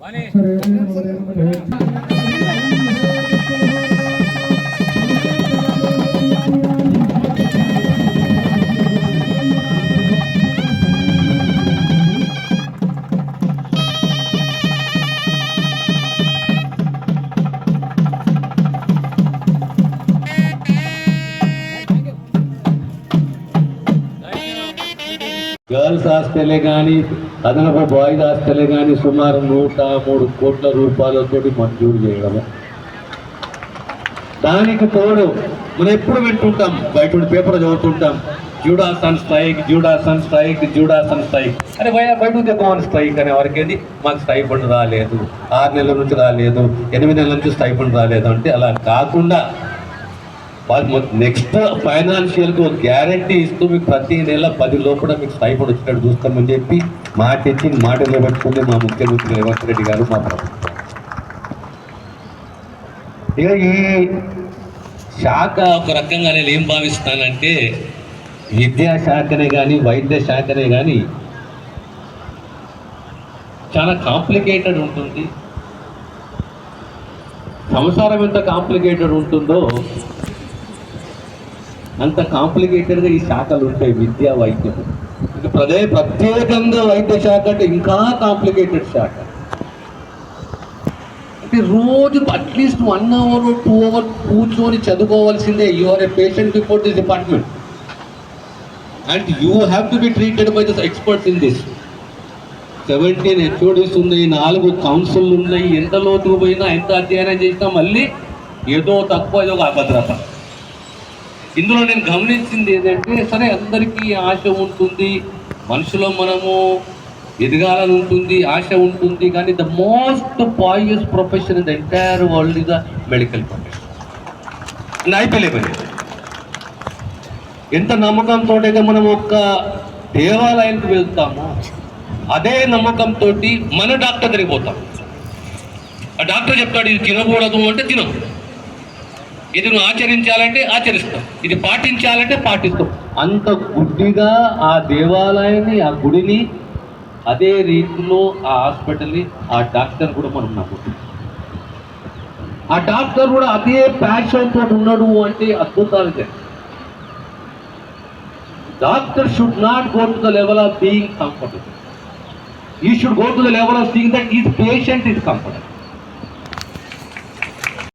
సరే. గర్ల్స్ హాస్టలే కానీ అదనపు బాయ్స్ హాస్టలే కానీ సుమారు నూట మూడు కోట్ల రూపాయలతో మంజూరు చేయడము. దానికి తోడు మనం ఎప్పుడు వింటుంటాం బయట పేపర్ చదువుతుంటాం జూడాసన్ స్ట్రైక్ జూడాసన్ స్ట్రైక్ జూడాసన్ స్ట్రైక్. అరే భయ బయట తెప్పమని స్ట్రైక్ అనే వరకేది? ఏంది మాకు స్టైఫండ్ రాలేదు. ఆరు నెలల నుంచి రాలేదు. ఎనిమిది నెలల నుంచి స్టైఫండ్ రాలేదు అంటే అలా కాకుండా వాళ్ళు నెక్స్ట్ ఫైనాన్షియల్కి ఒక గ్యారంటీ ఇస్తూ మీకు ప్రతి నెల పది లోపల మీకు స్టైఫండ్ వచ్చినట్టు చూస్తామని చెప్పి మాట ఇచ్చి మాట నిలబెట్టుకుంది మా ముఖ్యమంత్రి రేవంత్ రెడ్డి గారు మా ప్రభుత్వం. ఇక ఈ శాఖ ఒక రకంగా నేను ఏం భావిస్తానంటే విద్యా శాఖనే కానీ వైద్య శాఖనే కానీ చాలా కాంప్లికేటెడ్ ఉంటుంది. సంసారం ఎంత కాంప్లికేటెడ్ ఉంటుందో అంత కాంప్లికేటెడ్గా ఈ శాఖలు ఉంటాయి విద్యా వైద్యం. ఇక ప్రదే ప్రత్యేకంగా వైద్య శాఖ అంటే ఇంకా కాంప్లికేటెడ్ శాఖ. అంటే రోజు atleast one hour two hour కూర్చొని చదువుకోవాల్సిందే. You are a patient before this department and you have to be treated by this experts in this seventeen HODs ఉన్నాయి నాలుగు కౌన్సిల్ ఉన్నాయి. ఎంత లోతుకు పోయినా ఎంత అధ్యయనం చేసినా మళ్ళీ ఏదో తక్కువ ఏదో ఒక అభద్రత ఇందులో నేను గమనించింది ఏంటంటే సరే అందరికీ ఆశ ఉంటుంది మనుషులో మనము ఎదగాలని ఉంటుంది ఆశ ఉంటుంది కానీ the most pious profession in the entire world is the medical profession and ఎంత నమ్మకంతో అయితే మనం ఒక్క దేవాలయానికి వెళ్తామో అదే నమ్మకంతో మన డాక్టర్ దగ్గరికి పోతాం. ఆ డాక్టర్ చెప్తాడు ఇది తినకూడదు అంటే తినం ఇది నువ్వు ఆచరించాలంటే ఆచరిస్తాం ఇది పాటించాలంటే పాటిస్తాం అంత గుడ్డిగా ఆ దేవాలయాన్ని ఆ గుడిని అదే రీతిలో ఆ హాస్పిటల్ని ఆ డాక్టర్ కూడా మనం నమ్ముతాం. ఆ డాక్టర్ కూడా అదే ప్యాషన్తో ఉన్నాడు అంటే అద్భుతాలు చేస్తాడు doctor should not go to the level of being comfortable he should go to the level of seeing that is patient is comfortable